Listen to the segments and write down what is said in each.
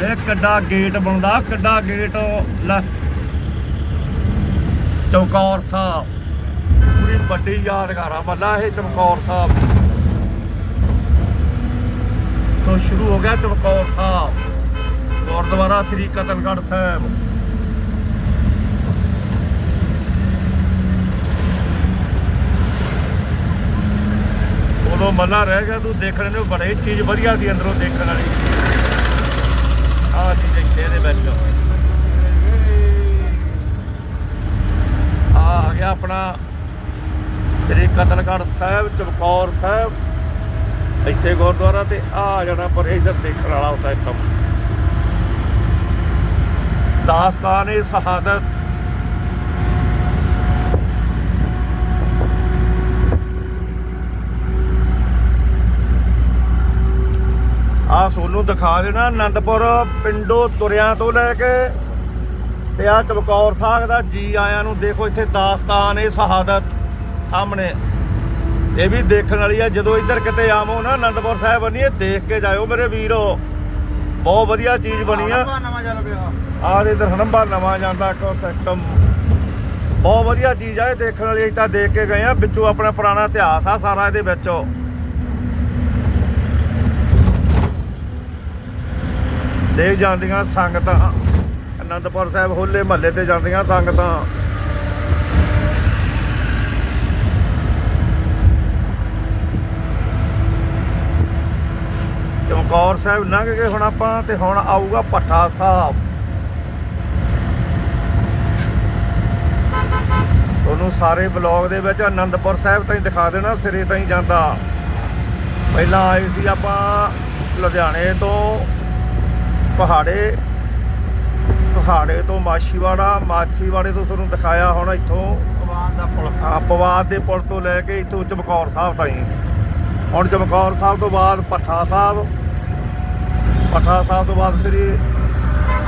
ਦੇਖ ਕਿੱਡਾ ਗੇਟ ਬਣਦਾ, ਕਿੱਡਾ ਗੇਟ ਲੈ। ਚੌਕੌਰ ਸਾਹਿਬ। ਪੂਰੀ ਵੱਡੀ ਯਾਦਗਾਰ ਮੱਲਾ ਇਹ ਚਮਕੌਰ ਸਾਹਿਬ। ਤੋਂ ਸ਼ੁਰੂ ਹੋ ਗਿਆ ਚਮਕੌਰ ਸਾਹਿਬ। ਗੁਰਦੁਆਰਾ ਸ੍ਰੀ ਕਤਲਗੜ੍ਹ ਸਾਹਿਬ। ਉਦੋਂ ਮੱਲਾ ਰਹਿ ਗਿਆ, ਤੂੰ ਦੇਖਣ ਨੂੰ ਬੜੇ ਚੀਜ਼ ਵਧੀਆ ਸੀ ਅੰਦਰੋਂ ਦੇਖਣ ਵਾਲੀ। ਆਹ ਚੀਜ਼ ਇੱਥੇ ਦੇ ਵਿੱਚ। ਆ ਗਿਆ ਆਪਣਾ ਸ੍ਰੀ ਕਤਲਗੜ੍ਹ ਸਾਹਿਬ, ਚਮਕੌਰ ਸਾਹਿਬ। ਇੱਥੇ ਗੁਰਦੁਆਰਾ ਤੇ ਆ ਜਾਣਾ ਪਰ ਇਧਰ ਦੇਖਣ ਵਾਲਾ ਉਸ ਆਈਟਮ ਦਾਸਤਾਨ ਏ ਸ਼ਹਾਦਤ ਆ ਸੋਨੂੰ ਦਿਖਾ ਦੇਣਾ ਆਨੰਦਪੁਰ ਪਿੰਡੋਂ ਤੁਰਿਆਂ ਤੋਂ ਲੈ ਕੇ ਤੇ ਆ ਚਮਕੌਰ ਸਾਹਿਬ ਦਾ ਜੀ ਆਇਆਂ ਨੂੰ ਦੇਖੋ ਇੱਥੇ ਦਾਸਤਾਨ ਏ ਸ਼ਹਾਦਤ ਸਾਹਮਣੇ। ਇਹ ਵੀ ਦੇਖਣ ਵਾਲੀ ਆ ਜਦੋਂ ਇੱਧਰ ਕਿਤੇ ਆਵੋ ਨਾ ਆਨੰਦਪੁਰ ਸਾਹਿਬ ਬਣੀ ਇਹ ਦੇਖ ਕੇ ਜਾਇਓ ਮੇਰੇ ਵੀਰੋ। ਬਹੁਤ ਵਧੀਆ ਚੀਜ਼ ਬਣੀ ਆ। ਆ ਦੇ ਇਧਰ ਹਨੰਬਾ ਨਵਾਂ ਜਾਂਦਾ ਕੋ ਸਿਸਟਮ ਬਹੁਤ ਵਧੀਆ ਚੀਜ਼ ਆ ਇਹ ਦੇਖਣ ਵਾਲੀ ਅਸੀਂ ਤਾਂ ਦੇਖ ਕੇ ਗਏ ਆ ਵਿੱਚੋਂ ਆਪਣਾ ਪੁਰਾਣਾ ਇਤਿਹਾਸ ਆ ਸਾਰਾ ਇਹਦੇ ਵਿੱਚੋਂ। ਦੇਖ ਜਾਂਦੀਆਂ ਸੰਗਤਾਂ। ਅਨੰਦਪੁਰ ਸਾਹਿਬ ਹੋਲੇ ਮਹੱਲੇ ਤੇ ਜਾਂਦੀਆਂ ਸੰਗਤਾਂ। ਚਮਕੌਰ ਸਾਹਿਬ ਲੰਘ ਗਏ ਹੁਣ ਆਪਾਂ ਤੇ ਹੁਣ ਆਊਗਾ ਭੱਠਾ ਸਾਹਿਬ। ਤੁਹਾਨੂੰ ਸਾਰੇ ਬਲੌਗ ਦੇ ਵਿੱਚ ਅਨੰਦਪੁਰ ਸਾਹਿਬ ਤਾਈਂ ਦਿਖਾ ਦੇਣਾ, ਸਿਰੇ ਤਾਈਂ ਜਾਂਦਾ। ਪਹਿਲਾਂ ਆਏ ਸੀ ਆਪਾਂ ਲੁਧਿਆਣੇ ਤੋਂ ਪਹਾੜੇ ਪਹਾੜੇ ਤੋਂ ਮਾਛੀਵਾੜਾ ਮਾਛੀਵਾੜੇ ਤੋਂ ਤੁਹਾਨੂੰ ਦਿਖਾਇਆ ਹੁਣ ਇੱਥੋਂ। ਕਮਾਨ ਦਾ ਪੁਲ। ਆ ਪਵਾਦ ਦੇ ਪੁਲ ਤੋਂ ਲੈ ਕੇ ਇੱਥੋਂ ਚਮਕੌਰ ਸਾਹਿਬ ਤਾਈਂ। ਹੁਣ ਚਮਕੌਰ ਸਾਹਿਬ ਤੋਂ ਬਾਅਦ ਪੱਠਾ ਸਾਹਿਬ। ਪੱਠਾ ਸਾਹਿਬ ਤੋਂ ਬਾਅਦ ਸ੍ਰੀ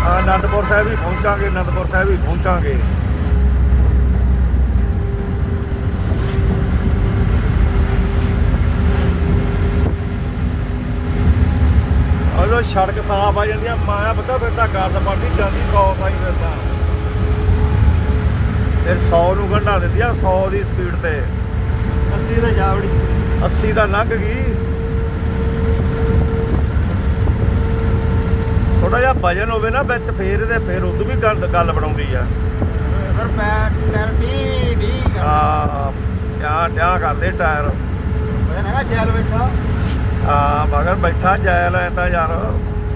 ਆਨੰਦਪੁਰ ਸਾਹਿਬ ਵੀ ਪਹੁੰਚਾਂਗੇ ਆਨੰਦਪੁਰ ਸਾਹਿਬ ਵੀ ਪਹੁੰਚਾਂਗੇ ਉਦੋਂ ਸੜਕ ਸਾਫ਼ ਆ ਜਾਂਦੀ ਆ ਮਾਇਆ ਪਤਾ ਫਿਰਦਾ ਗਰਦ ਪੜਦੀ ਜਾਂਦੀ 100 ਸਾਈ ਫਿਰਦਾ। ਫਿਰ 100 ਨੂੰ ਗੰਢਾ ਦਿੰਦੀ ਆ 100 ਦੀ ਸਪੀਡ ਤੇ। 80 ਦਾ ਜਾਵੜੀ 80 ਦਾ ਲੰਘ ਗਈ। ਥੋੜਾ ਜਿਹਾ ਵਜਨ ਹੋਵੇ ਨਾ ਵਿੱਚ ਫੇਰ ਇਹਦੇ ਫੇਰ ਉਦੋਂ ਵੀ ਗੱਲ ਗੱਲ ਬਣਾਉਂਦੀ ਆ। ਫਿਰ ਪੈਰ ਟਾਇਰ ਡੀ ਡੀ ਆ ਕਿਆ ਕਿਆ ਕਰਦੇ ਟਾਇਰ। ਮੈਂ ਨਾ ਜੈਲ ਬੈਠਾ। ਆ ਮਗਰ ਬੈਠਾ ਜੈਲ ਐ ਤਾਂ ਯਾਰ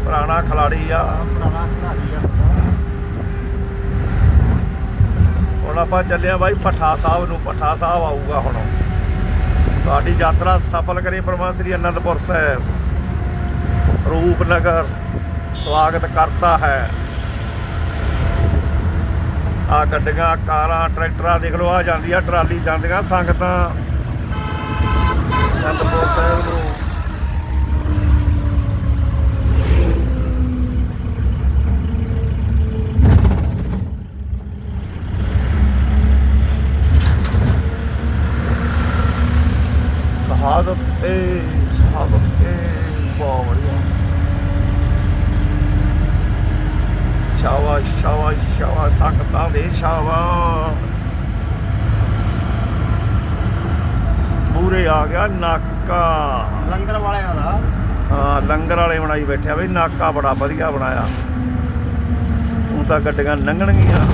ਪੁਰਾਣਾ ਖਿਲਾੜੀ ਆ। ਪੁਰਾਣਾ ਖਿਡਾਰੀ ਆ। ਹੁਣ ਆਪਾਂ ਚੱਲਿਆ ਬਾਈ ਪੱਠਾ ਸਾਹਿਬ ਨੂੰ ਪੱਠਾ ਸਾਹਿਬ ਆਊਗਾ ਹੁਣ। ਤੁਹਾਡੀ ਯਾਤਰਾ ਸਫਲ ਕਰੇ ਪਰਮਾ ਸ੍ਰੀ ਅਨੰਦਪੁਰ ਸਾਹਿਬ। ਰੂਪਨਗਰ ਸਵਾਗਤ ਕਰਤਾ ਹੈ। ਆ ਗੱਡੀਆਂ ਕਾਰਾਂ ਟਰੈਕਟਰਾਂ ਦੇਖ ਲਓ ਆ ਜਾਂਦੀ ਆ ਟਰਾਲੀ ਜਾਂਦੀਆਂ ਸੰਗਤਾਂ। ਅਨੰਦਪੁਰ ਸਾਹਿਬ ਨੂੰ ਸ਼ਹਾਦਤ ਏ ਬਹੁਤ ਵਧੀਆ। ਸ਼ਾਵਾ ਸ਼ਾਵਾ ਸ਼ਾਵਾ ਸੰਗਤਾਂ ਦੇ ਸ਼ਾਵਾ ਮੂਰੇ ਆ ਗਿਆ ਨਾਕਾ। ਲੰਗਰ ਵਾਲਿਆਂ ਦਾ। ਹਾਂ ਲੰਗਰ ਵਾਲੇ ਬਣਾਈ ਬੈਠਿਆ ਬਈ ਨਾਕਾ ਬੜਾ ਵਧੀਆ ਬਣਾਇਆ। ਹੁਣ ਤਾਂ ਗੱਡੀਆਂ ਲੰਘਣਗੀਆਂ।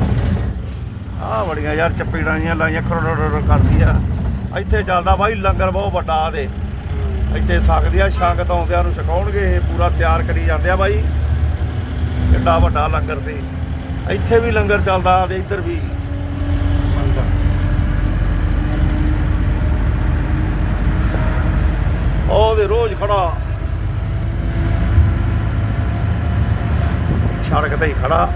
ਆਹ ਬੜੀਆਂ ਯਾਰ ਚਪੇੜਾਂ ਜੀਆਂ ਲਾਈਆਂ ਖਰੋੜ ਕਰਦੀ ਆ ਇੱਥੇ ਚੱਲਦਾ ਬਾਈ, ਲੰਗਰ ਬਹੁਤ ਵੱਡਾ ਆਦੇ। ਇੱਥੇ ਸਕਦੀ ਆ ਸੰਗਤ ਆਉਂਦਿਆਂ ਨੂੰ ਛਕਾਉਣਗੇ, ਇਹ ਪੂਰਾ ਤਿਆਰ ਕਰੀ ਜਾਂਦੇ ਆ ਬਾਈ। ਕਿੱਡਾ ਵੱਡਾ ਲੰਗਰ ਸੀ। ਇੱਥੇ ਵੀ ਲੰਗਰ ਚੱਲਦਾ ਤੇ ਇੱਧਰ ਵੀ। ਉਹਦੇ ਰੋਜ਼ ਖੜਾ। ਸੜਕ ਤੇ ਹੀ ਖੜਾ।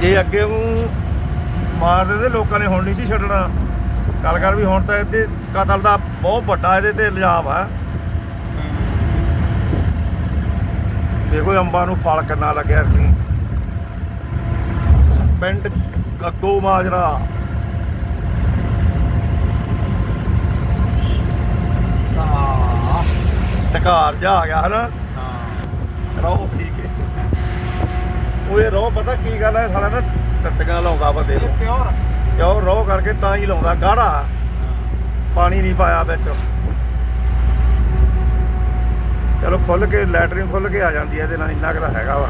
ਜੇ ਅੱਗੇ ਨੂੰ ਮਾਰ ਦਿੰਦੇ, ਲੋਕਾਂ ਨੇ ਹੁਣ ਨਹੀਂ ਸੀ ਛੱਡਣਾ। ਗੱਲ ਕਰ ਵੀ ਹੁਣ ਤਾਂ ਇਹਦੇ ਕਤਲ ਦਾ ਬਹੁਤ ਵੱਡਾ ਇਹਦੇ ਤੇ ਇਲਜ਼ਾਮ ਆ। ਦੇਖੋ ਅੰਬਾਂ ਨੂੰ ਫਲ ਕਿੰਨਾ ਲੱਗਿਆ ਸੀ। ਪਿੰਡ ਗੱਗੋ ਮਾਜਰਾ। ਹਾਂ। ਢਕਾਰ ਜਾ ਆ ਗਿਆ ਹਨਾ। ਹਾਂ। ਰੋ ਪੀ ਕੇ ਉਹ ਇਹ ਰੋ ਪਤਾ ਕੀ ਗੱਲ ਹੈ ਸਾਲਾ ਨਾ ਟੱਟੀਆਂ ਲਾਉਂਦਾ ਬੰਦੇ ਨੂੰ। ਪਿਓਰ। ਕਿਉਂ ਰੋ ਕਰਕੇ ਤਾਂ ਹੀ ਲਾਉਂਦਾ, ਗਾੜਾ। ਪਾਣੀ ਨਹੀਂ ਪਾਇਆ ਵਿੱਚ। ਚਲੋ ਖੁੱਲ ਕੇ, ਲੈਟਰਿੰਗ ਖੁੱਲ ਕੇ ਆ ਜਾਂਦੀ ਹੈ ਇਹਦੇ ਨਾਲ ਇੰਨਾ ਕੁ ਹੈਗਾ ਵਾ।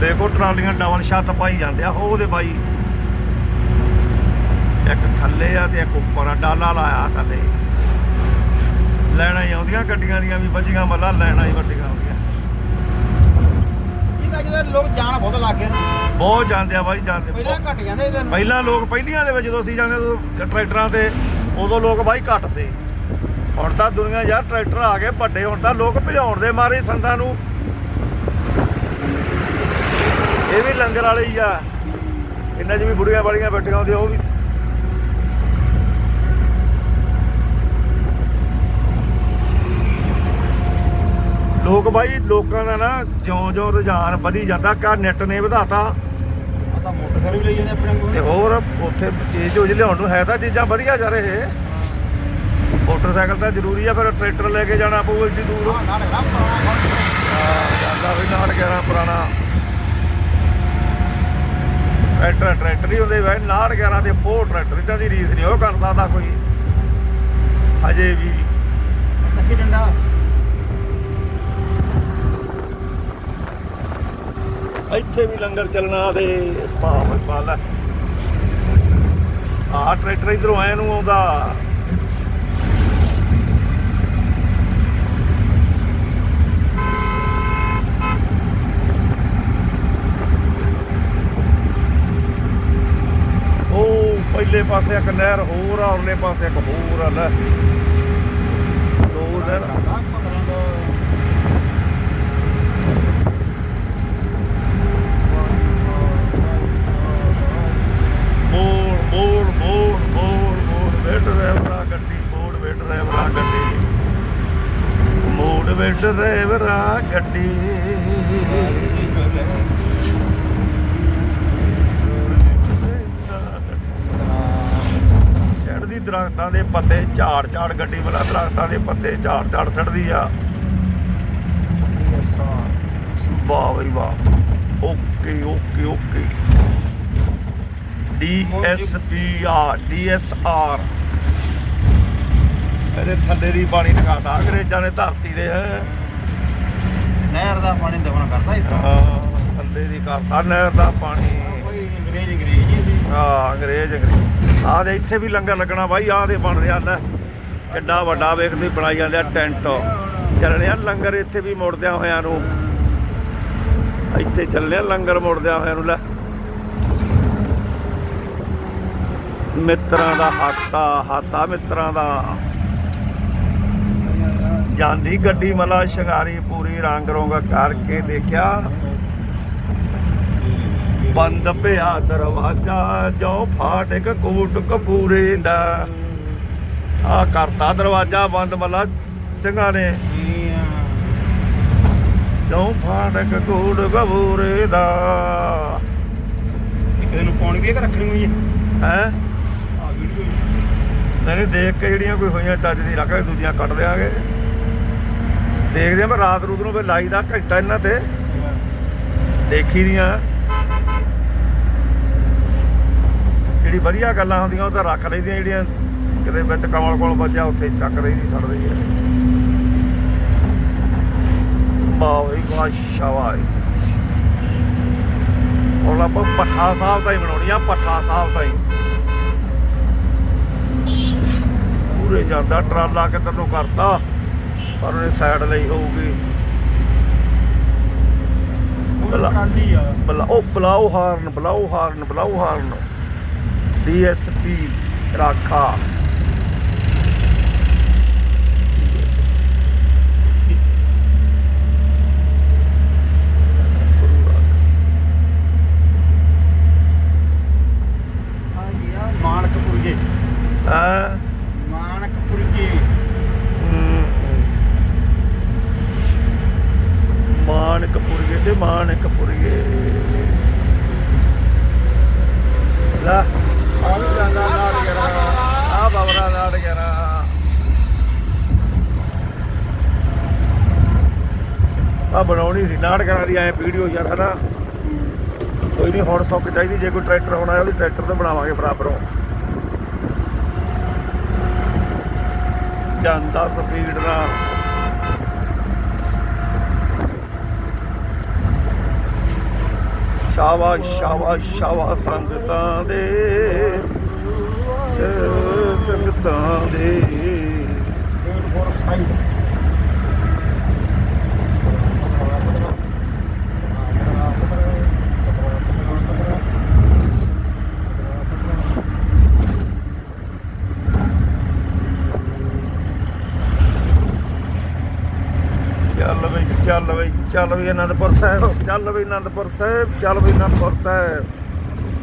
ਦੇਖੋ, ਟਰਾਲੀਆਂ ਡਬਲ ਛੱਤ ਪਾਈ ਜਾਂਦੇ ਆ, ਉਹਦੇ ਬਾਈ। ਇੱਕ ਥੱਲੇ ਆ ਤੇ ਇੱਕ ਉੱਪਰ ਆ, ਡਾਲਾ ਲਾਇਆ ਥੱਲੇ। ਲੈਣਾ ਹੀ ਆਉਂਦੀਆਂ, ਗੱਡੀਆਂ ਦੀਆਂ ਵੀ ਵੱਜੀਆਂ, ਮੱਲਾ ਲੈਣਾ ਹੀ ਵੱਡੀਆਂ ਆਉਂਦੀਆਂ। ਲੋਕ ਜਾਣ ਬਹੁਤ ਲੱਗ ਗਏ ਨੇ। ਬਹੁਤ ਜਾਂਦੇ ਆ ਬਾਈ ਜਾਂਦੇ ਪਹਿਲਾਂ। ਘਟ ਜਾਂਦੇ ਇਹਦੇ ਪਹਿਲਾਂ ਲੋਕ ਪਹਿਲੀਆਂ ਦੇ ਵਿੱਚ ਜਦੋਂ ਅਸੀਂ ਜਾਂਦੇ ਉਦੋਂ ਟਰੈਕਟਰਾਂ ਤੇ ਉਦੋਂ ਲੋਕ ਬਾਈ ਘੱਟ ਸੀ। ਹੁਣ ਤਾਂ ਦੁਨੀਆ ਯਾਰ ਟਰੈਕਟਰ ਆ ਗਏ ਵੱਡੇ ਹੁਣ ਤਾਂ ਲੋਕ ਭਜਾਉਣ ਦੇ ਮਾਰੇ ਸੰਦਾਂ ਨੂੰ। ਇਹ ਵੀ ਲੰਗਰ ਵਾਲੇ ਹੀ ਆ। ਇਹਨਾਂ 'ਚ ਵੀ ਬੁੜੀਆਂ ਬਾੜੀਆਂ ਬੈਠੀਆਂ ਹੁੰਦੀਆਂ ਉਹ ਵੀ ਲੋਕ ਬਾਈ ਲੋਕਾਂ ਦਾ ਨਾ ਜਿਉਂ ਜਿਉਂ ਰੁਝਾਨ ਵਧੀ ਜਾਂਦਾ ਕਾ ਨੈਟ ਨੇ ਵਧਾਤਾ। ਤਾਂ ਮੋਟਰਸਾਈਕਲ ਵੀ ਲਈ ਜਾਂਦੇ ਆਪਣੇ ਕੋਲ। ਤੇ ਹੋਰ ਉੱਥੇ ਚੀਜ਼ ਚੂਜ਼ ਲਿਆਉਣ ਨੂੰ ਹੈ ਤਾਂ ਚੀਜ਼ਾਂ ਵਧੀਆ ਜਾ ਰਹੇ। ਮੋਟਰਸਾਈਕਲ ਤਾਂ ਜ਼ਰੂਰੀ ਆ ਫਿਰ ਟਰੈਕਟਰ ਲੈ ਕੇ ਜਾਣਾ ਪਊ ਏਡੀ ਦੂਰ। ਹਾਂ ਨਾਲ ਨਾ ਪੁਰਾਣਾ ਹਾਂ, ਜਾਂਦਾ ਵੀ ਨਾਲ 11 ਪੁਰਾਣਾ। ਟਰੈਕਟਰ ਟਰੈਕਟਰ ਹੀ ਹੁੰਦੇ ਵੇ ਨਾਲ 11 ਦੇ ਪੋ ਟਰੈਕਟਰ ਇਦਾਂ ਦੀ ਰੀਸ ਨਹੀਂ ਉਹ ਕਰ ਸਕਦਾ ਕੋਈ। ਅਜੇ ਵੀ। ਚੱਕੀ ਡੰਡਾ। ਇੱਥੇ ਵੀ ਲੰਗਰ ਚੱਲਣਾ ਤੇ ਭਾਵੇਂ ਪਾਲਾ ਆਹ ਟਰੈਕਟਰ ਇਧਰੋਂ ਆਏ ਨੂੰ ਆਉਂਦਾ। ਉਹ ਪਹਿਲੇ ਪਾਸੇ ਇੱਕ ਨਹਿਰ, ਹੋਰ ਆ, ਉਰਲੇ ਪਾਸੇ ਇੱਕ ਹੋਰ ਆ। ਲੈ। ਦੋ ਨਹਿਰ। ਮੋੜ ਮੋੜ ਮੋੜ ਮੋੜ ਮੋੜ ਵੇਟ ਡਰਾਈਵਰਾ ਗੱਡੀ ਮੋੜ ਵੇਟ ਡਰਾਈਵਰਾ ਗੱਡੀ। ਮੋੜ ਵੇਟ ਡਰਾਈਵਰਾ ਗੱਡੀ। ਚੜਦੀ ਦਰਖਤਾਂ ਦੇ ਪੱਤੇ, ਝਾੜ ਝਾੜ ਗੱਡੀ ਵਾਲਾ ਦਰਖਤਾਂ ਦੇ ਪੱਤੇ, ਝਾੜ ਝਾੜ ਛੱਡਦੀ ਆ। ਵਾਹ ਬਈ ਵਾਹ। Okay okay okay. DSPR DSR. ਇਹਦੇ ਥੱਲੇ ਦੀ ਪਾਣੀ ਟਿਕਾਤਾ ਅੰਗਰੇਜ਼ਾਂ ਨੇ ਧਰਤੀ ਦੇ ਨਹਿਰ ਦਾ ਪਾਣੀ ਦਵਨ ਕਰਦਾ ਇਤਰਾ ਹਾਂ, ਥੱਲੇ ਦੀ ਕਰਤਾ ਨਹਿਰ ਦਾ ਪਾਣੀ। ਕੋਈ ਅੰਗਰੇਜ਼ ਅੰਗਰੇਜ਼ ਹੀ ਸੀ। ਅੰਗਰੇਜ਼ ਅੰਗਰੇਜ਼। ਆਹ ਦੇ ਇੱਥੇ ਵੀ ਲੰਗਰ ਲੱਗਣਾ ਬਾਈ ਆਹ ਦੇ ਬਣ ਰਿਹਾ ਲੈ। ਕਿੱਡਾ ਵੱਡਾ ਵੇਖਦੇ ਬਣਾਈ ਜਾਂਦੇ ਆ ਟੈਂਟ। ਚੱਲਣੇ ਆ ਲੰਗਰ ਇੱਥੇ ਵੀ ਮੁੜਦਿਆਂ ਹੋਇਆਂ ਨੂੰ। ਇੱਥੇ ਚੱਲਣੇ ਆ ਲੰਗਰ ਮੁੜਦਿਆਂ ਹੋਇਆਂ ਨੂੰ ਲੈ। ਮਿੱਤਰਾਂ ਦਾ ਹਾਤਾ ਹਾਤਾ ਮਿੱਤਰਾਂ ਦਾ। ਜਾਂਦੀ ਗੱਡੀ ਮਲਾ ਸ਼ਿੰਗਾਰੀ ਪੂਰੀ ਰੰਗ ਰੋਂਗ ਕਰਕੇ ਦੇਖਿਆ। ਬੰਦ ਪਿਆ ਦਰਵਾਜ਼ਾ ਜੋ ਫਾਟਕ ਕੋਟ ਕਪੂਰੇ ਦਾ। ਆ ਕਰਤਾ ਦਰਵਾਜ਼ਾ ਬੰਦ ਮੱਲਾ ਸਿੰਘਾਂ ਨੇ। ਜੋ ਫਾਟਕ ਕੋਟ ਕਪੂਰੇ ਦਾ। ਇਹਨੂੰ ਪਾਣੀ ਵੀ ਇੱਕ ਰੱਖਣੀ ਹੋਈ ਹੈ? ਹੈ? ਨਹੀਂ ਦੇਖ ਕੇ ਜਿਹੜੀਆਂ ਕੋਈ ਹੋਈਆਂ ਚੱਜ ਦੀ ਰੱਖ ਕੇ ਦੂਜੀਆਂ ਕੱਟ ਦਿਆਂਗੇ। ਦੇਖਦੇ ਆ ਮੈਂ ਰਾਤ ਰੂਤ ਨੂੰ ਫਿਰ ਲਾਈਦਾ ਘੰਟਾ ਇਹਨਾਂ ਤੇ। ਦੇਖੀ ਦੀਆਂ। ਜਿਹੜੀ ਵਧੀਆ ਗੱਲਾਂ ਹੁੰਦੀਆਂ, ਉਹ ਤਾਂ ਰੱਖ ਲਈਦੀਆਂ ਜਿਹੜੀਆਂ। ਕਿਤੇ ਵਿੱਚ ਕਮਲ ਕੋਲ ਵੱਜਿਆ, ਉੱਥੇ ਹੀ ਚੱਕ ਰਹੀ ਦੀ, ਛੱਡ ਰਹੀ ਹੈ ਵਾਹ ਵੀ ਵਾਹ ਆਪਾਂ ਪੱਠਾ ਸਾਹਿਬ ਦਾ ਹੀ ਬਣਾਉਣੀ ਆ, ਪੱਠਾ ਸਾਹਿਬ ਦਾ ਹੀ ਪੂਰੇ ਜਾਂਦਾ ਟਰਾਲਾ ਕਿੱਧਰ ਨੂੰ ਕਰਤਾ ਪਰ ਉਹਨੇ ਸਾਈਡ ਲਈ ਹੋਊਗੀ। ਕਾਂਡੀ ਆ। ਬਲਾ ਉਹ ਬਲਾਓ ਹਾਰਨ ਬਲਾਓ ਹਾਰਨ ਬਲਾਓ ਹਾਰਨ। ਡੀਐਸਪੀ ਰਾਖਾ। ਨਾੜ ਕਰਾ ਦੀ ਐ ਵੀਡੀਓ ਯਾਰ, ਹਨਾ? ਕੋਈ ਨਹੀਂ ਹੌਟ ਸੌਕ ਚਾਹੀਦੀ, ਜੇ ਕੋਈ ਟਰੈਕਟਰ ਹੋਣਾ ਹੈ, ਉਹਦੀ ਟਰੈਕਟਰ ਤੋਂ ਬਣਾਵਾਂਗੇ ਬਰਾਬਰੋਂ। ਜਾਂਦਾ ਸਪੀਡ ਨਾਲ। ਸ਼ਾਬਾਸ਼ ਸ਼ਾਬਾਸ਼ ਸ਼ਾਬਾਸ਼ ਸੰਗਤਾਂ ਦੇ। ਸੰਗਤਾਂ ਦੇ। 4 4 5 ਚੱਲ ਬਈ ਅਨੰਦਪੁਰ ਸਾਹਿਬ ਚੱਲ ਬਈ ਅਨੰਦਪੁਰ ਸਾਹਿਬ ਚੱਲ ਬਈ ਅਨੰਦਪੁਰ ਸਾਹਿਬ।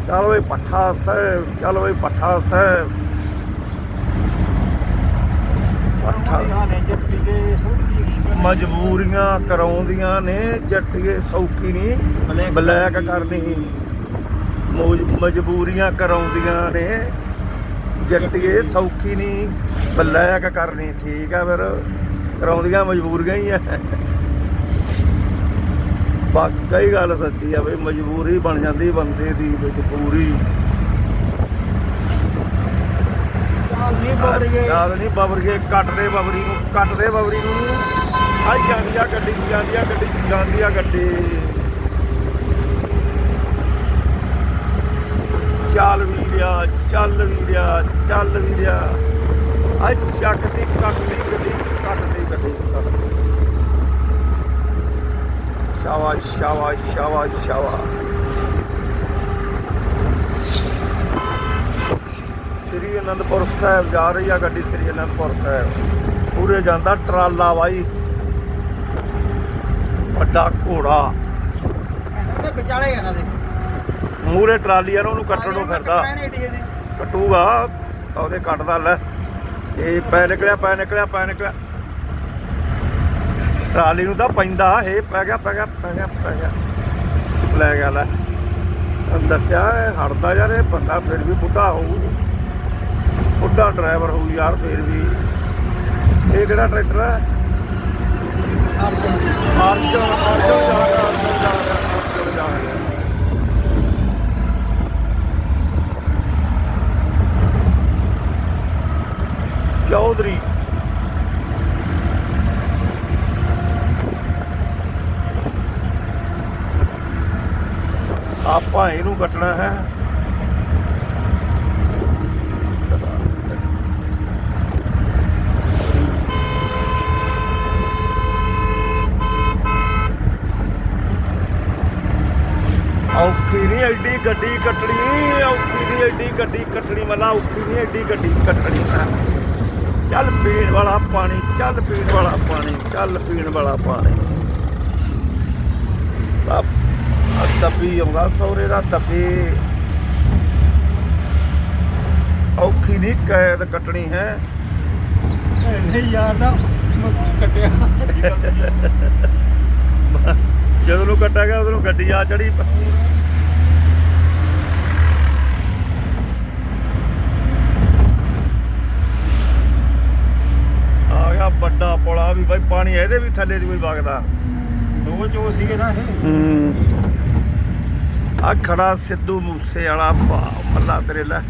ਚੱਲ ਬਈ ਪੱਠਾ ਸਾਹਿਬ ਚੱਲ ਬਈ ਪੱਠਾ ਸਾਹਿਬ। ਪੱਠਾ। ਮਜਬੂਰੀਆਂ ਕਰਾਉਂਦੀਆਂ ਨੇ ਜੱਟੀਏ ਸੌਖੀ ਨਹੀਂ ਬਲੈਕ ਕਰਨੀ। ਮੌਜ- ਮਜਬੂਰੀਆਂ ਕਰਾਉਂਦੀਆਂ ਨੇ ਜੱਟੀਏ ਸੌਖੀ ਨਹੀਂ ਬਲੈਕ ਕਰਨੀ ਠੀਕ ਆ ਫਿਰ। ਕਰਾਉਂਦੀਆਂ ਮਜਬੂਰੀਆਂ ਹੀ ਆ। ਵਾਕਈ ਗੱਲ ਸੱਚੀ ਆ ਬਈ ਮਜਬੂਰੀ ਬਣ ਜਾਂਦੀ ਬੰਦੇ ਦੀ ਨਹੀਂ ਗਏ ਯਾਦ ਨਹੀਂ ਬਬਰ ਗਏ ਕੱਟਦੇ ਬਬਰੀ ਨੂੰ ਕੱਟਦੇ ਬਬਰੀ ਨੂੰ। ਆਈ ਜਾਂਦੀ ਆ ਗੱਡੀ ਜਾਂਦੀ ਆ ਗੱਡੀ ਜਾਂਦੀ ਆ ਗੱਡੀ ਚੱਲ ਵੀਰਿਆ ਚੱਲ ਵੀਰਿਆ। ਚੱਲ ਵੀਰਿਆ ਆਈ ਚੱਕਦੀ ਕੱਟਦੀ ਗੱਡੀ ਕੱਟਦੀ ਗੱਡੀ ਕੱਟਦੀ ਸ਼ਾਬਾਸ਼ ਸ਼ਾਬਾਸ਼ ਸ਼ਾਬਾਸ਼ ਸ਼ਾਬਾਸ਼ ਸ੍ਰੀ ਅਨੰਦਪੁਰ ਸਾਹਿਬ ਜਾ ਰਹੀ ਆ ਗੱਡੀ ਸ੍ਰੀ ਅਨੰਦਪੁਰ ਸਾਹਿਬ। ਪੂਰੇ ਜਾਂਦਾ ਟਰਾਲਾ ਬਾਈ। ਵੱਡਾ ਘੋੜਾ। ਉਹਦੇ ਵਿਚਾਲੇ ਇਹਨਾਂ ਦੇ। ਮੂਰੇ ਟਰਾਲੀ ਆ ਨਾ ਉਹਨੂੰ ਕੱਟਣ ਨੂੰ ਫਿਰਦਾ ਕੱਟੂਗਾ ਉਹਦੇ ਕੱਟਦਾ ਲੈ। ਇਹ ਪੈ ਨਿਕਲਿਆ ਪੈ ਨਿਕਲਿਆ ਪੈ ਨਿਕਲਿਆ। ਟਰਾਲੀ ਨੂੰ ਤਾਂ ਪੈਂਦਾ ਇਹ ਪੈ ਗਿਆ ਪੈ ਗਿਆ ਪੈ ਗਿਆ ਪੈ ਗਿਆ। ਲੈ ਗਿਆ, ਲੈ। ਦੱਸਿਆ, ਇਹ ਹੜਦਾ ਯਾਰ, ਇਹ ਬੰਦਾ ਫਿਰ ਵੀ ਬੁੱਢਾ ਹੋਊ। ਬੁੱਢਾ ਡਰਾਈਵਰ ਹੋਊ ਯਾਰ, ਫਿਰ ਵੀ। ਇਹ ਕਿਹੜਾ ਟਰੈਕਟਰ ਹੈ? ਅਰਜਨ ਅਰਜਨ ਜਾ ਰਿਹਾ ਅਰਜਨ ਜਾ ਰਿਹਾ ਅਰਜਨ ਜਾ ਰਿਹਾ ਚੌਧਰੀ ਆਪਾਂ ਇਹਨੂੰ ਕੱਟਣਾ ਹੈ ਔਖੀ ਨਹੀਂ ਐਡੀ ਗੱਡੀ ਕੱਟਣੀ ਔਖੀ ਨਹੀਂ ਐਡੀ ਗੱਡੀ ਕੱਟਣੀ ਮਲਾ ਔਖੀ ਨਹੀਂ ਐਡੀ ਗੱਡੀ ਕੱਟਣੀ। ਚੱਲ ਪੀਣ ਵਾਲਾ ਪਾਣੀ ਚੱਲ ਪੀਣ ਵਾਲਾ ਪਾਣੀ ਚੱਲ ਪੀਣ ਵਾਲਾ ਪਾਣੀ। ਆ ਤੱਪੀ ਆਉਂਦਾ ਸੌਰੇ ਦਾ ਤੱਪੀ। ਔਖੀ ਨਹੀਂ ਕੈਦ ਕੱਟਣੀ ਹੈ। ਨਹੀਂ ਯਾਰ ਦਾ ਕੱਟਿਆ। ਜਦੋਂ ਨੂੰ ਕੱਟਿਆ ਗਿਆ ਉਦੋਂ ਨੂੰ ਗੱਡੀ ਆ ਚੜੀ। ਵੱਡਾ ਪੁਲਾ ਵੀ ਬਾਈ ਪਾਣੀ ਇਹਦੇ ਵੀ ਥੱਲੇ ਦੀ ਕੋਈ ਵਗਦਾ। ਦੋ ਚੋ ਸੀਗੇ ਨਾ ਇਹ। ਹੂੰ। ਆ ਖੜਾ ਸਿੱਧੂ ਮੂਸੇ ਵਾਲਾ ਮੱਲਾ ਤੇਰੇ ਲੈ।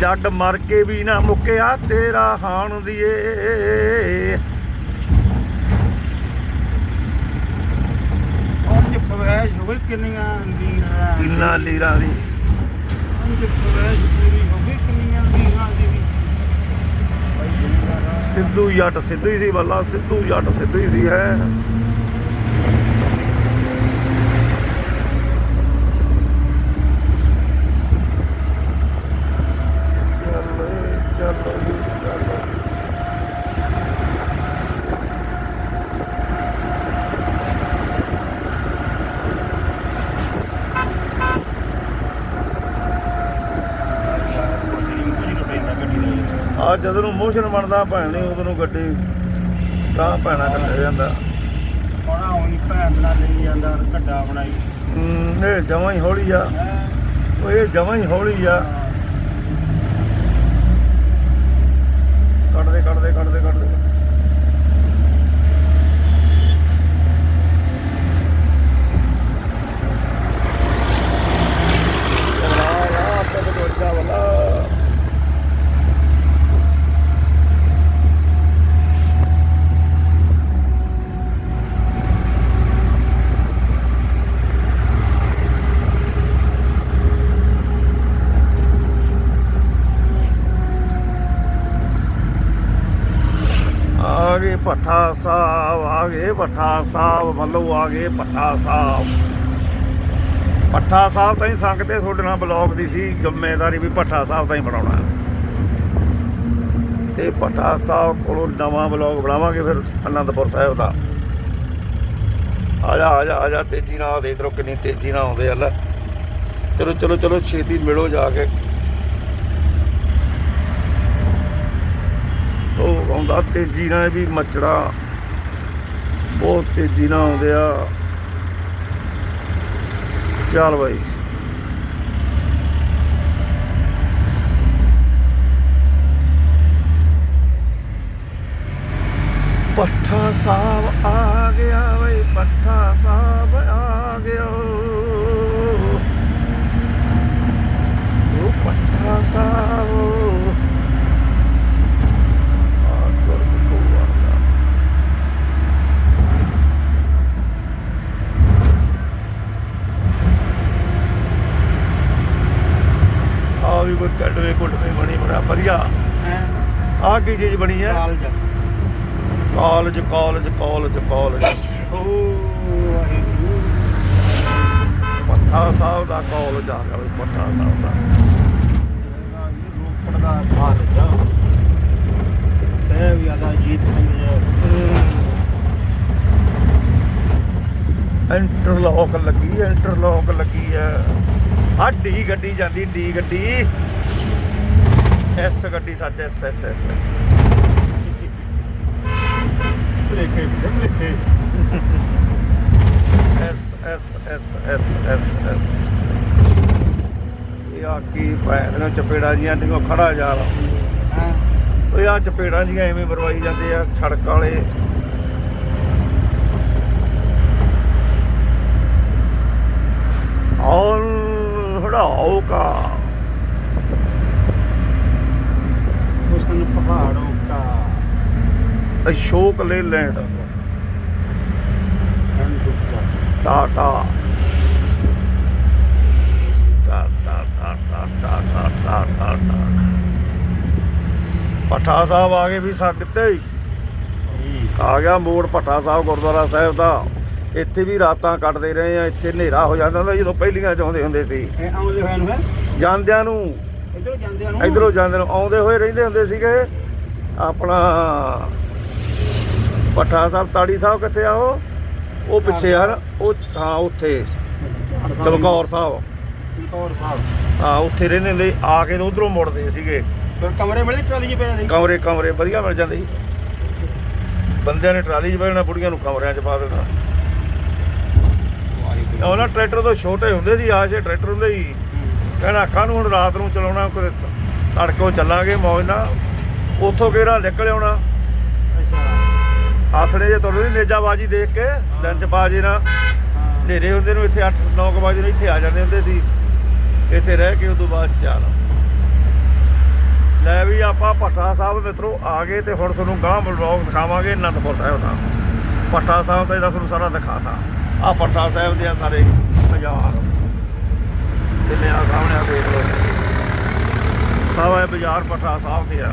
ਜੱਗ ਮਰ ਕੇ ਵੀ ਨਾ ਮੁੱਕਿਆ ਤੇਰਾ ਹਾਣ ਦੀਏ ਪੰਜ ਫਵੈਸ਼ ਹੋ ਗਈ ਕਿੰਨੀਆਂ ਲੀਰਾਂ? ਕਿੰਨਾ ਲੀਰਾਂ ਦੀ। ਪੰਜ ਫਵੈਸ਼ ਪੂਰੀ ਹੋ ਗਈ ਕਿੰਨੀਆਂ ਲੀਰਾਂ ਦੀ ਵੀ ਭਾਈ ਜਿੰਨਾ ਸਿੱਧੂ ਜੱਟ ਸਿੱਧੂ ਹੀ ਸੀ ਬੱਲਾ ਸਿੱਧੂ ਜੱਟ ਸਿੱਧੂ ਹੀ ਸੀ ਹੈ ਚੱਲ ਚੱਲ ਚੱਲ ਆ ਜਦੋਂ ਨੂੰ ਮੋਸ਼ਨ ਬਣਦਾ ਭੈਣ ਨਹੀਂ ਉਦੋਂ ਨੂੰ ਗੱਡੀ ਤਾਂ ਭੈਣਾ ਕੱਟਿਆ ਜਾਂਦਾ। ਕੋਣਾ ਹੋਈ ਭੈਣ ਨਾਲ ਲਈ ਜਾਂਦਾ ਘੱਡਾ ਬਣਾਈ। ਹੂੰ, ਇਹ ਜਮਾਂ ਹੀ ਹੌਲੀ ਆ। ਉਹ ਇਹ ਜਮਾਂ ਹੀ ਹੌਲੀ ਆ। ਕੱਢਦੇ ਕੱਢਦੇ ਕੱਢਦੇ ਕੱਢਦੇ ਆ ਗਏ ਭੱਠਾ ਸਾਹਿਬ ਆ ਗਏ ਭੱਠਾ ਸਾਹਿਬ ਵੱਲੋਂ ਆ ਗਏ ਭੱਠਾ ਸਾਹਿਬ। ਭੱਠਾ ਸਾਹਿਬ ਤਾਂ ਹੀ ਸੰਗਤੇ ਤੁਹਾਡੇ ਨਾਲ ਬਲੌਗ ਦੀ ਸੀ, ਜ਼ਿੰਮੇਵਾਰੀ ਵੀ ਭੱਠਾ ਸਾਹਿਬ ਤਾਂ ਹੀ ਬਣਾਉਣਾ ਤੇ ਭੱਠਾ ਸਾਹਿਬ ਕੋਲੋਂ ਨਵਾਂ ਬਲੌਗ ਬਣਾਵਾਂਗੇ ਫਿਰ ਅਨੰਦਪੁਰ ਸਾਹਿਬ ਦਾ। ਆ ਜਾ ਆ ਜਾ ਆ ਜਾ ਤੇਜ਼ੀ ਨਾਲ ਦੇ ਇਧਰੋਂ ਕਿੰਨੀ ਤੇਜ਼ੀ ਨਾਲ ਆਉਂਦੇ ਆ ਲੈ। ਚਲੋ ਚਲੋ ਚਲੋ, ਛੇਤੀ ਮਿਲੋ ਜਾ ਕੇ। ਉਹ ਆਉਂਦਾ ਤੇਜ਼ੀ ਨਾਲ ਵੀ ਮੱਚੜਾ ਬਹੁਤ ਤੇਜ਼ੀ ਨਾਲ ਆਉਂਦੇ ਆ। ਚੱਲ ਬਾਈ। ਪੱਠਾ ਸਾਹਿਬ ਆ ਗਿਆ ਬਈ, ਪੱਠਾ ਸਾਹਿਬ ਆ ਗਿਆ। ਉਹ ਪੱਠਾ ਸਾਹਿਬ ਆ ਗੁਰ ਕੋਆ ਆ ਵੀ ਕੋਈ ਕੱਢਵੇ ਕੁੱਟਵੇਂ ਬਣੀ ਬੜਾ ਵਧੀਆ। ਹੈ? ਆ ਕੀ ਚੀਜ਼ ਬਣੀ ਹੈ? ਕਾਲਜ। ਕਾਲਜ ਕਾਲਜ ਕਾਲਜ ਓ ਵਾਹਿਗੁਰੂ। ਪੱਠਾ ਸਾਹਿਬ ਦਾ ਕਾਲਜ ਆ ਗਿਆ ਪੱਠਾ ਸਾਹਿਬ ਦਾ। ਰੋਪੜ ਦਾ ਸਹਿਬ ਯਾਦਾ ਜੀਤ ਸਿੰਘ ਜੀ ਇੰਟਰਲੌਕ ਲੱਗੀ ਹੈ ਇੰਟਰਲੌਕ ਲੱਗੀ ਹੈ ਆ ਡੀ ਗੱਡੀ ਜਾਂਦੀ ਡੀ ਗੱਡੀ। ਐਸ ਗੱਡੀ ਸੱਚ ਐਸ ਐਸ ਐਸ ਲੇਖੇ ਲੇਖੇ S S S S S S ਇਹ ਆ ਕੀ ਭੈਣ ਨੂੰ ਚਪੇੜਾ ਜੀਆਂ ਟਿੰਗੋ ਖੜਾ ਜਾ। ਹਾਂ? ਓਏ ਆ ਚਪੇੜਾਂ ਜੀਆਂ ਐਵੇਂ ਮਰਵਾਈ ਜਾਂਦੇ ਆ ਸੜਕ ਵਾਲੇ। ਔਰ ਹੜਾਓ ਕਾ। ਹੁਸਨ ਪਹਾੜੋਂ ਕਾ। ਅਸ਼ੋਕ ਲੇਲੈਂਡ ਟਾਟਾ। ਪਠਾ ਸਾਹਿਬ ਆ ਗਏ ਵੀ ਸਾਡੇ ਤੇ ਆ ਗਿਆ ਮੋੜ ਪਠਾ ਸਾਹਿਬ ਗੁਰਦੁਆਰਾ ਸਾਹਿਬ ਦਾ। ਇੱਥੇ ਵੀ ਰਾਤਾਂ ਕੱਟਦੇ ਰਹੇ ਆ ਇੱਥੇ ਹਨੇਰਾ ਹੋ ਜਾਂਦਾ ਹੁੰਦਾ ਜਦੋਂ ਪਹਿਲੀਆਂ ਹੁੰਦੇ ਸੀ। ਇਹ ਆਉਂਦੇ ਹੋਏ ਨੂੰ ਹੈ ਜਾਂਦਿਆਂ ਨੂੰ ਇਧਰੋਂ ਜਾਂਦੇ ਨੂੰ? ਇਧਰੋਂ ਜਾਂਦੇ ਨੂੰ ਆਉਂਦੇ ਹੋਏ ਰਹਿੰਦੇ ਹੁੰਦੇ ਸੀਗੇ। ਆਪਣਾ ਭੱਠਾ ਸਾਹਿਬ ਤਾੜੀ ਸਾਹਿਬ ਕਿੱਥੇ ਆ ਉਹ? ਉਹ ਪਿੱਛੇ ਨਾ, ਉਹ ਹਾਂ ਉੱਥੇ। ਚਮਕੌਰ ਸਾਹਿਬ। ਚਮਕੌਰ ਸਾਹਿਬ। ਹਾਂ ਉੱਥੇ ਰਹਿੰਦੇ ਹੁੰਦੇ ਸੀ। ਆ ਕੇ ਉਧਰੋਂ ਮੁੜਦੇ ਸੀਗੇ। ਫਿਰ ਕਮਰੇ ਮਿਲੇ ਟਰਾਲੀ 'ਚ ਪਏ ਸੀ? ਕਮਰੇ ਕਮਰੇ ਵਧੀਆ ਮਿਲ ਜਾਂਦੇ ਸੀ। ਬੰਦਿਆਂ ਨੇ ਟਰਾਲੀ 'ਚ ਬਹਿਣਾ ਬੁੜੀਆਂ ਨੂੰ ਕਮਰਿਆਂ 'ਚ ਪਾ ਦੇਣਾ। ਉਹਨਾਂ ਟਰੈਕਟਰ ਤੋਂ ਛੋਟੇ ਹੁੰਦੇ ਸੀ ਆਸ਼ੇ ਟਰੈਕਟਰ ਹੁੰਦੇ ਸੀ। ਕਹਿਣਾ ਕਾਹਨੂੰ ਹੁਣ ਰਾਤ ਨੂੰ ਚਲਾਉਣਾ ਕੋਈ ਤੜਕੋ ਚੱਲਾਂਗੇ ਮੌਜ ਨਾਲ। ਉੱਥੋਂ ਕਿਹੜਾ ਨਿਕਲ ਆਉਣਾ। ਅੱਛਾ। ਆਥਣੇ ਜੇ ਤੁਰਦੇ ਨੇਜਾਬਾਜੀ ਦੇਖ ਕੇ ਲੰਚ ਬਾਜੀ ਨਾਲ। ਹਨੇਰੇ ਹੁੰਦੇ ਨੂੰ ਇੱਥੇ 8-9 ਵਜੇ ਨੂੰ ਇੱਥੇ ਆ ਜਾਂਦੇ ਹੁੰਦੇ ਸੀ। ਇੱਥੇ ਰਹਿ ਕੇ ਉਦੋਂ ਬਾਅਦ ਚੱਲ ਲੈ। ਵੀ ਆਪਾਂ ਭੱਠਾ ਸਾਹਿਬ ਮਿੱਤਰੋ ਆ ਗਏ ਤੇ ਹੁਣ ਤੁਹਾਨੂੰ ਗਾਂ ਬਲੌਗ ਦਿਖਾਵਾਂਗੇ ਅਨੰਦਪੁਰ ਸਾਹਿਬ ਦਾ। ਭੱਠਾ ਸਾਹਿਬ ਦਾ ਇਹਦਾ ਤੁਹਾਨੂੰ ਸਾਰਾ ਦਿਖਾਤਾ। ਆ ਭੱਠਾ ਸਾਹਿਬ ਦੇ ਆ ਸਾਰੇ ਬਾਜ਼ਾਰ। ਕਿੰਨੇ ਆ ਸਾਹਮਣੇ ਆ ਦੇਖ ਲਓ। ਸਾਵਾ ਬਾਜ਼ਾਰ ਭੱਠਾ ਸਾਹਿਬ ਦੇ ਆ।